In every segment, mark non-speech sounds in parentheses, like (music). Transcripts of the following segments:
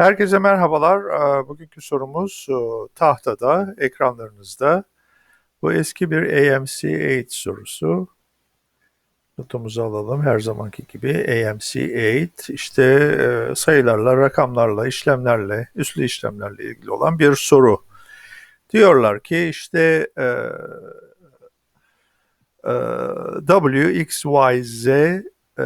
Herkese merhabalar. Ee, Bugünkü sorumuz e, tahtada, ekranlarınızda. Bu eski bir AMC8 sorusu. Notumuzu alalım her zamanki gibi. AMC8 işte e, sayılarla, rakamlarla, işlemlerle, üslü işlemlerle ilgili olan bir soru. Diyorlar ki işte e, W, X, Y, Z e,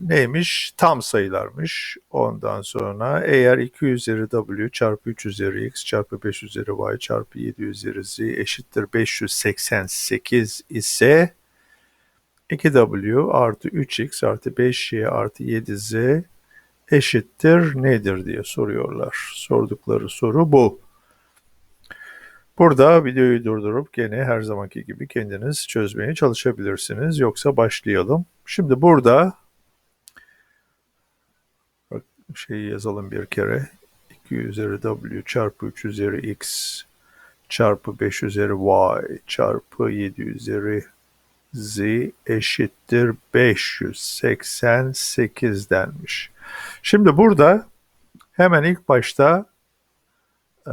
neymiş? Tam sayılarmış. Ondan sonra eğer 2 üzeri w çarpı 3 üzeri x çarpı 5 üzeri y çarpı 7 üzeri z eşittir 588 ise 2w artı 3x artı 5y artı 7z eşittir nedir diye soruyorlar. Sordukları soru bu. Burada videoyu durdurup gene her zamanki gibi kendiniz çözmeye çalışabilirsiniz. Yoksa başlayalım. Şimdi burada şeyi yazalım bir kere. 2 üzeri w çarpı 3 üzeri x çarpı 5 üzeri y çarpı 7 üzeri z eşittir 588 denmiş. Şimdi burada hemen ilk başta ee,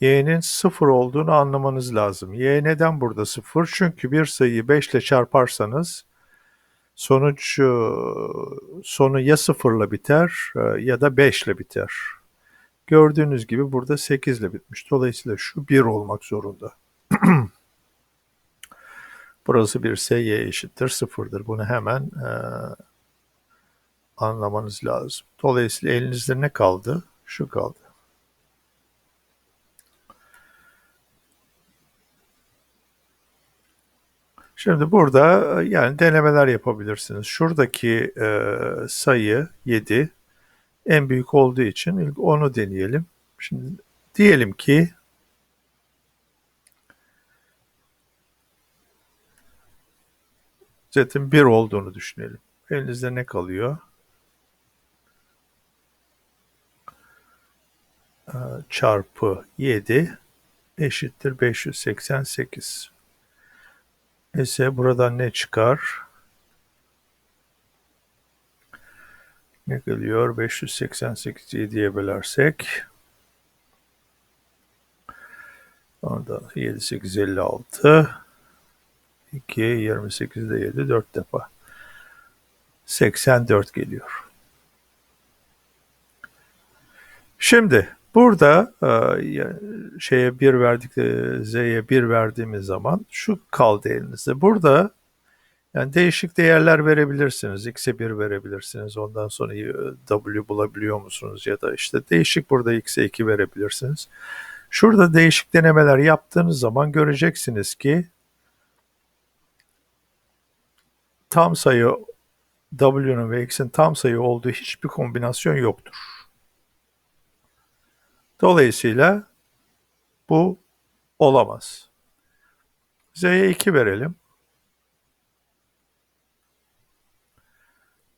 y'nin sıfır olduğunu anlamanız lazım. y neden burada sıfır? Çünkü bir sayıyı 5 ile çarparsanız sonuç e, sonu ya sıfırla biter e, ya da 5 ile biter. Gördüğünüz gibi burada 8 ile bitmiş. Dolayısıyla şu 1 olmak zorunda. (clears throat) Burası bir y eşittir sıfırdır. Bunu hemen e, anlamanız lazım. Dolayısıyla elinizde ne kaldı? Şu kaldı. Şimdi burada yani denemeler yapabilirsiniz. Şuradaki e, sayı 7 en büyük olduğu için ilk onu deneyelim. Şimdi diyelim ki z'in 1 olduğunu düşünelim. Elinizde ne kalıyor? E, çarpı 7 eşittir 588 ise buradan ne çıkar? Ne geliyor? 588 7'ye bölersek Ondan 7 8 56 2 28 de 7 4 defa 84 geliyor. Şimdi Burada e, şeye bir verdik, z'ye bir verdiğimiz zaman şu kaldı elinizde. Burada yani değişik değerler verebilirsiniz. X'e 1 verebilirsiniz. Ondan sonra W bulabiliyor musunuz? Ya da işte değişik burada X'e 2 verebilirsiniz. Şurada değişik denemeler yaptığınız zaman göreceksiniz ki tam sayı W'nun ve X'in tam sayı olduğu hiçbir kombinasyon yoktur. Dolayısıyla bu olamaz. Z'ye 2 verelim.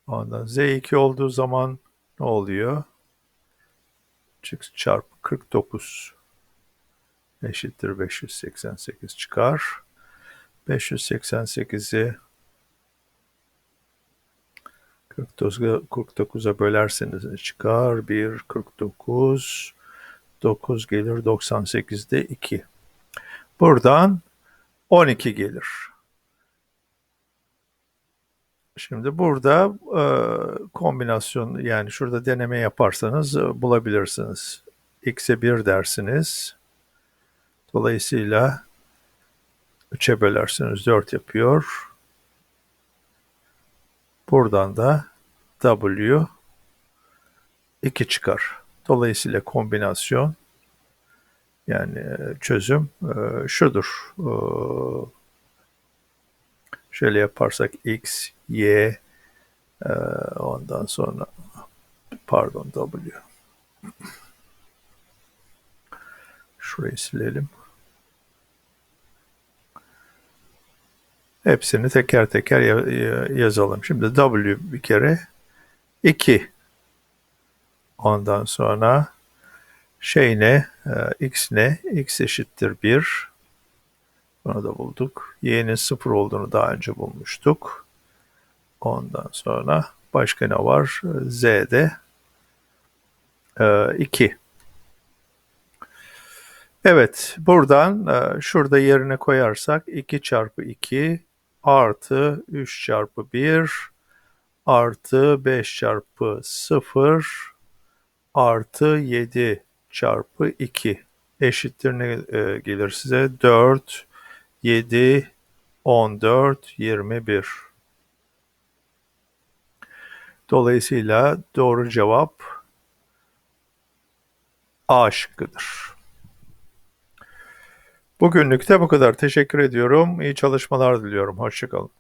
Ondan Z2 olduğu zaman ne oluyor? X çarpı 49 eşittir 588 çıkar. 588'i 49'a bölerseniz çıkar. 1, 49, 9 gelir 98'de 2. Buradan 12 gelir. Şimdi burada e, kombinasyon yani şurada deneme yaparsanız e, bulabilirsiniz. X'e 1 dersiniz. Dolayısıyla 3'e bölersiniz 4 yapıyor. Buradan da W 2 çıkar. Dolayısıyla kombinasyon yani e, çözüm e, şudur. E, şöyle yaparsak x, y ondan sonra pardon w. Şurayı silelim. Hepsini teker teker yazalım. Şimdi w bir kere 2 Ondan sonra şey ne? E, x ne? x eşittir 1. Bunu da bulduk. y'nin 0 olduğunu daha önce bulmuştuk. Ondan sonra Başka ne var? Z'de e, 2. Evet, buradan e, şurada yerine koyarsak 2 çarpı 2 artı 3 çarpı 1 artı 5 çarpı 0 artı 7 çarpı 2 eşittir ne e, gelir size? 4, 7, 14, 21. Dolayısıyla doğru cevap A şıkkıdır. Bugünlük de bu kadar. Teşekkür ediyorum. İyi çalışmalar diliyorum. Hoşçakalın.